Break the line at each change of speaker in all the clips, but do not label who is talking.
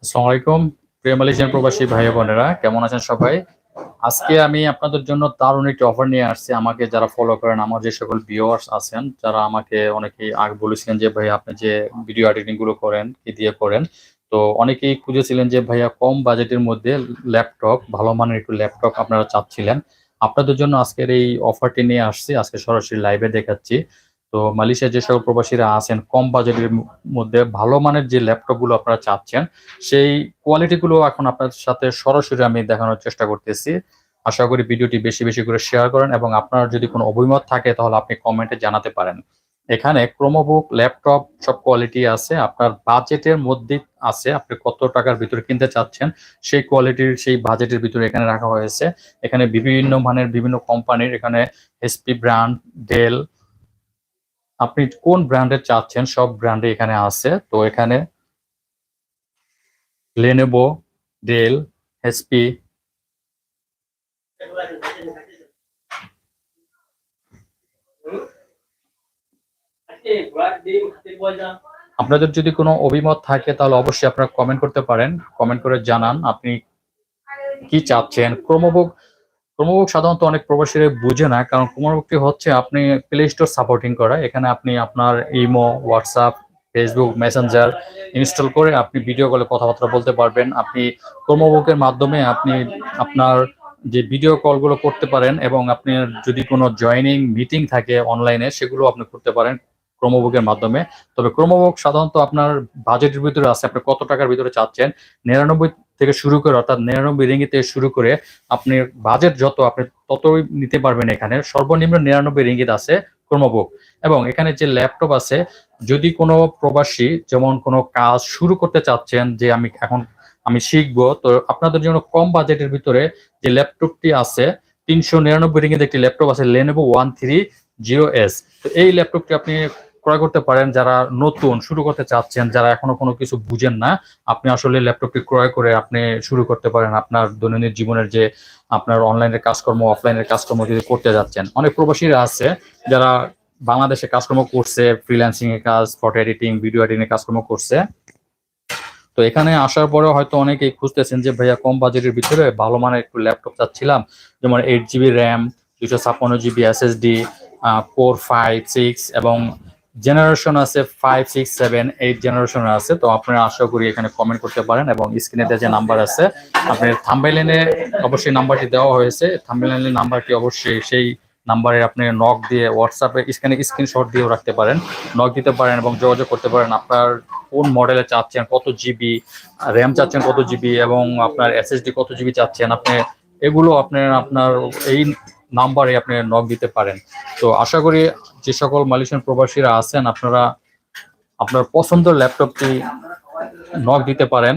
আসসালামু আলাইকুম, প্রিয় মালয়েশিয়ান প্রবাসী ভাই বোনেরা, কেমন আছেন সবাই? আজকে আমি আপনাদের জন্য দারুণ একটি অফার নিয়ে আসছি। আমাকে যারা ফলো করেন, আমার যে সকল ভিউয়ার্স আছেন, যারা আমাকে অনেকেই আগে বলেছিলেন যে ভাই আপনি যে ভিডিও এডিটিংগুলো করেন, কি দিয়ে করেন? তো অনেকেই খুঁজেছিলেন যে, ভাইয়া, কম বাজেটের মধ্যে ল্যাপটপ ভালো মানের একটু ল্যাপটপ আপনারা চাচ্ছিলেন। আপনাদের জন্য আজকের এই অফারটি নিয়ে আসছি। আজকে সরাসরি লাইভে দেখাচ্ছি। তো মালয়েশিয়ার যে সকল প্রবাসীরা আছেন, কম বাজেটের মধ্যে ভালো মানের যে ল্যাপটপগুলো আপনারা চাচ্ছেন, সেই কোয়ালিটি গুলো এখন আপনার সাথে সরাসরি আমি দেখানোর চেষ্টা করতেছি। আশা করি ভিডিওটি বেশি বেশি করে শেয়ার করেন এবং আপনার যদি কোনো অভিমত থাকে, তাহলে আপনি কমেন্টে জানাতে পারেন। এখানে ক্রোমোবুক ল্যাপটপ সব কোয়ালিটি আছে, আপনার বাজেটের মধ্যে আছে, আপনি কত টাকার ভিতরে কিনতে চাচ্ছেন, সেই কোয়ালিটির সেই বাজেটের ভিতরে এখানে রাখা হয়েছে। এখানে বিভিন্ন মানের বিভিন্ন কোম্পানির এখানে এসপি ব্র্যান্ড ডেল আপনি কোন ব্র্যান্ডের চাচ্ছেন, সব ব্র্যান্ডে এখানে আছে। তো এখানে লেনেভো ডেল এসপি আপনাদের যদি কোনো অভিমত থাকে তাহলে অবশ্যই আপনারা কমেন্ট করতে পারেন। কমেন্ট করে জানান আপনি কি চাচ্ছেন। ক্রমবুক ক্রমবুক সাধারণত অনেক প্রবাসীরা বুঝে না, কারণ ক্রমবুকটি হচ্ছে আপনি প্লে স্টোর সাপোর্টিং করা, এখানে আপনি আপনার imo WhatsApp Facebook Messenger install করে আপনি ভিডিও কলে কথাবার্তা বলতে পারবেন। আপনি ক্রমবুকের মাধ্যমে আপনি আপনার যে ভিডিও কলগুলো করতে পারেন এবং আপনি যদি কোনো জয়নিং মিটিং থাকে অনলাইনে সেগুলো আপনি করতে পারেন। ক্রমবুকের মাধ্যমে। তবে ক্রমবুক সাধারণত আপনার বাজেটের ভিতরে আছে, আপনি কত টাকার ভিতরে চাচ্ছেন? নিরানব্বই থেকে শুরু করে, অর্থাৎ নিরানব্বই রিঙ্গি থেকে শুরু করে আপনি বাজেট যত, আপনি ততই নিতে পারবেন এখানে। সর্বনিম্ন নিরানব্বই রিঙ্গিত আছে ক্রমবুক। এবং এখানে যে ল্যাপটপ আছে, যদি কোনো প্রবাসী যেমন কোনো কাজ শুরু করতে চাচ্ছেন যে আমি এখন, আমি শিখব, তো আপনাদের জন্য কম বাজেটের ভিতরে যে ল্যাপটপটি আছে, তিনশো নিরানব্বই রিঙ্গিত একটি ল্যাপটপ আছে Lenovo one three zero S তো এই ল্যাপটপটি আপনি ক্রয় করতে পারেন, যারা নতুন, শুরু করতে চাচ্ছেন, যারা এখনও কোনো কিছু বুঝেন না, আপনি আসলে ল্যাপটপটি ক্রয় করে আপনি শুরু করতে পারেন আপনার দৈনন্দিন জীবনের যে আপনার অনলাইনের কাজকর্ম অফলাইনের কাজকর্ম যদি করতে যাচ্ছেন। অনেক প্রবাসীরা আছে যারা বাংলাদেশে কাজকর্ম করছে ফ্রিল্যান্সিং এর কাজ ফটো এডিটিং ভিডিও এডিটিং এর কাজকর্ম করছে। তো এখানে আসার পরে হয়তো অনেকেই খুঁজতেছেন যে, ভাইয়া, কম বাজেটের ভিতরে ভালো মানের একটু ল্যাপটপ চাচ্ছিলাম। যেমন এইট জিবি র্যাম দুশো ছাপ্পান্ন GB SSD core five six এবং জেনারেশন আছে five six seven eight generation আছে, তো আপনারা আশা করি এখানে কমেন্ট করতে পারেন এবং স্ক্রিনে যে নাম্বার আছে আপনার থাম্বেলেনে অবশ্যই নাম্বারটি দেওয়া হয়েছে। থাম্বেলেনের নাম্বারটি অবশ্যই সেই নাম্বারে আপনি নক দিয়ে হোয়াটসঅ্যাপে স্ক্যানে স্ক্রিনশট দিয়েও রাখতে পারেন। নক দিতে পারেন এবং যোগাযোগ করতে পারেন। আপনার কোন মডেলে চাচ্ছেন, কত জিবি র্যাম চাচ্ছেন কত জিবি এবং আপনার এসএসডি কত জিবি চাচ্ছেন, আপনি এগুলো আপনার আপনার এই নাম্বারে আপনি নক দিতে পারেন। তো আশা করি যে সকল মালয়েশিয়ান প্রবাসীরা আছেন, আপনারা আপনার পছন্দের ল্যাপটপটি নক দিতে পারেন।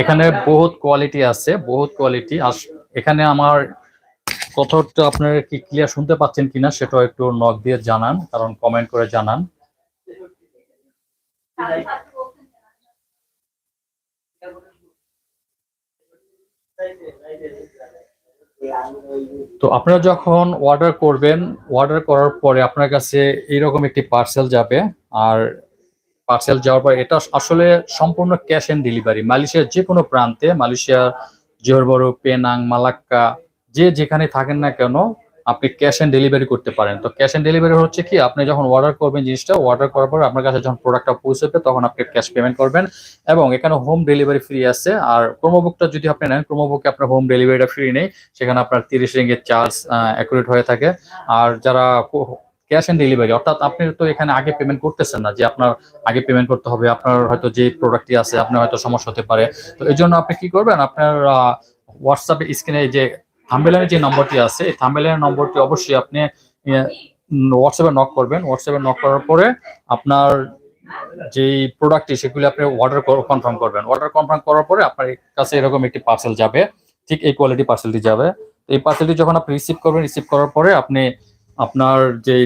এখানে বহুত কোয়ালিটি আছে, বহুত কোয়ালিটি এখানে আমার কথাটা আপনারা কি ক্লিয়ার শুনতে পাচ্ছেন কিনা সেটাও একটু নক দিয়ে জানান, কারণ কমেন্ট করে জানান। তো আপনারা যখন অর্ডার করবেন অর্ডার করার পরে আপনার কাছে এইরকম একটি পার্সেল যাবে। আর পার্সেল যাওয়ার পর এটা আসলে সম্পূর্ণ ক্যাশ অ্যান্ড ডেলিভারি মালয়েশিয়ার যে কোনো প্রান্তে, মালয়েশিয়ার জোহর বড় পেনাং, মালাক্কা, যে যেখানে থাকেন না কেন আপনি ক্যাশ অন ডেলিভারি করতে পারেন। তো ক্যাশ অন ডেলিভারি হচ্ছে কি, আপনি যখন অর্ডার করবেন জিনিসটা অর্ডার করার পর আপনার কাছে যখন প্রোডাক্টটা পৌঁছবে, তখন আপনি ক্যাশ পেমেন্ট করবেন এবং এখানে হোম ডেলিভারি ফ্রি আছে। আর ক্রোমোবুকটা যদি আপনি নেন ক্রোমোবুকে আপনার হোম ডেলিভারিটা ফ্রি নেই, সেখানে আপনার তিরিশ রিঙ্গের চার্জ অ্যাকুরেট হয়ে থাকে। আর যারা ক্যাশ অন ডেলিভারি অর্থাৎ আপনি তো এখানে আগে পেমেন্ট করতেছেন না, যে আপনার আগে পেমেন্ট করতে হবে, আপনার হয়তো যে প্রোডাক্টটি আছে, আপনার হয়তো সমস্যা হতে পারে। তো এই জন্য আপনি কি করবেন, আপনার হোয়াটসঅ্যাপে স্ক্রিনে যে থাম্বেলের যে নম্বরটি আছে এই থাম্বেলের নম্বরটি অবশ্যই আপনি হোয়াটসঅ্যাপে নক করবেন। হোয়াটসঅ্যাপে নক করার পরে আপনার যেই প্রোডাক্টটি সেগুলি আপনি অর্ডার কনফার্ম করবেন। অর্ডার কনফার্ম করার পরে আপনার কাছে এরকম একটি পার্সেল যাবে। ঠিক এই কোয়ালিটি পার্সেলটি যাবে। এই পার্সেলটি যখন আপনি রিসিভ করবেন রিসিভ করার পরে আপনি আপনার যে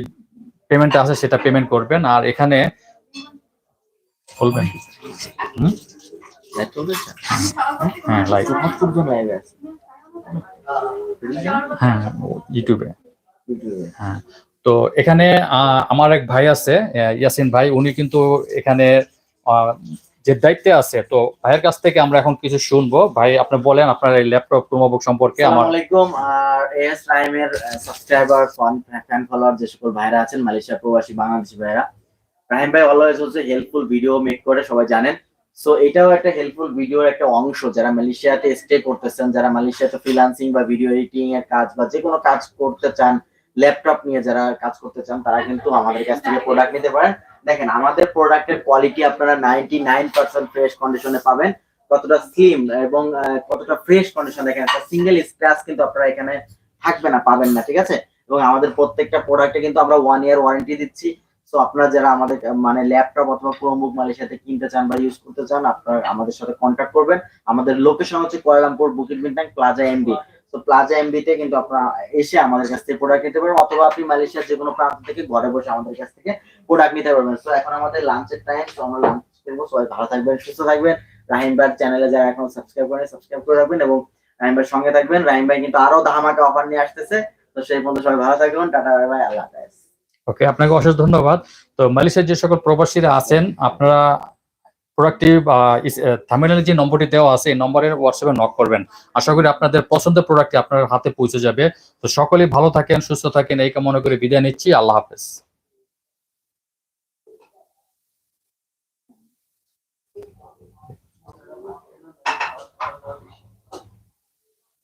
পেমেন্ট আছে সেটা পেমেন্ট করবেন। আর এখানে বলবেন। হ্যাঁ লাইভ হ্যাঁ ইউটিউবে। হ্যাঁ তো এখানে আমার এক ভাই আছে ইয়াসিন ভাই উনি কিন্তু এখানে যে দায়িত্বে আছে তো ভাইয়ের কাছ থেকে আমরা এখন কিছু শুনব। ভাই আপনি বলেন আপনার এই ল্যাপটপ প্রোমোবুক সম্পর্কে আমার।
আলাইকুম আর এস রাইমের সাবস্ক্রাইবার ফ্যান ফলোয়ার যে সকল ভাইরা আছেন মালয়েশিয়া প্রবাসী বাংলাদেশি ভাইরা রাহিম ভাই অলওয়েজ হচ্ছে হেল্পফুল ভিডিও মেক করে সবাই জানেন। সো এটাও একটা হেল্পফুল ভিডিওর একটা অংশ। যারা মালয়েশিয়াতে স্টে করতেছেন, যারা মালয়েশিয়াতে ফ্রিল্যান্সিং বা ভিডিও এডিটিং এর কাজ বা যে কোনো কাজ করতে চান ল্যাপটপ নিয়ে যারা কাজ করতে চান, তারা কিন্তু আমাদের কাছ থেকে প্রোডাক্ট নিতে পারেন। দেখেন, আমাদের প্রোডাক্টের কোয়ালিটি আপনারা নাইনটি নাইন পার্সেন্ট ফ্রেশ কন্ডিশনে পাবেন। কতটা স্লিম এবং কতটা ফ্রেশ কন্ডিশন দেখেন, একটা সিঙ্গেল স্ক্র্যাচ কিন্তু আপনারা এখানে থাকবে না, পাবেন না, ঠিক আছে? এবং আমাদের প্রত্যেকটা প্রোডাক্টে কিন্তু আমরা ওয়ান ইয়ার ওয়ারেন্টি দিচ্ছি। সো আপনারা যারা আমাদের মানে ল্যাপটপ অথবা ক্রোমবুক মালয়েশিয়াতে কিনতে চান বা ইউজ করতে চান, আপনারা আমাদের সাথে কন্ট্যাক্ট করবেন। আমাদের লোকেশন হচ্ছে Kuala Lumpur Bukit Bintang plaza MB তো প্লাজা এমবি তে কিন্তু আপনারা এসে আমাদের কাছ থেকে প্রোডাক্ট নিতে পারবেন অথবা আপনি মালয়েশিয়ার যে কোনো প্রান্ত থেকে ঘরে বসে আমাদের কাছ থেকে প্রোডাক্ট নিতে পারবেন। তো এখন আমাদের লাঞ্চের টাইম তো আমরা লাঞ্চ করব। সবাই ভালো থাকবেন, সুস্থ থাকবেন। ভাই চ্যানেলে যারা এখন সাবস্ক্রাইব করেন সাবস্ক্রাইব করে রাখবেন এবং ভাইয়ের সঙ্গে থাকবেন। রাহিম ভাই কিন্তু আরও ধামাকা অফার নিয়ে আসতেছে। তো সেই পর্যন্ত সবাই ভালো থাকবেন। টাটা বাই, আল্লাহ হাফেজ।
ওকে আপনাকে অশেষ ধন্যবাদ। তো মালয়েশিয়ার যে সকল প্রবাসীরা আছেন, আপনারা প্রোডাক্টিভ থামিনালের যে নম্বরটি দেওয়া আছে, এই নম্বরের হোয়াটসঅ্যাপে নক করবেন। আশা করি আপনাদের পছন্দের প্রোডাক্টটি আপনার হাতে পৌঁছে যাবে। তো সকলেই ভালো থাকেন, সুস্থ থাকেন, এই কামনা করে বিদায় নিচ্ছি। আল্লাহ হাফেজ।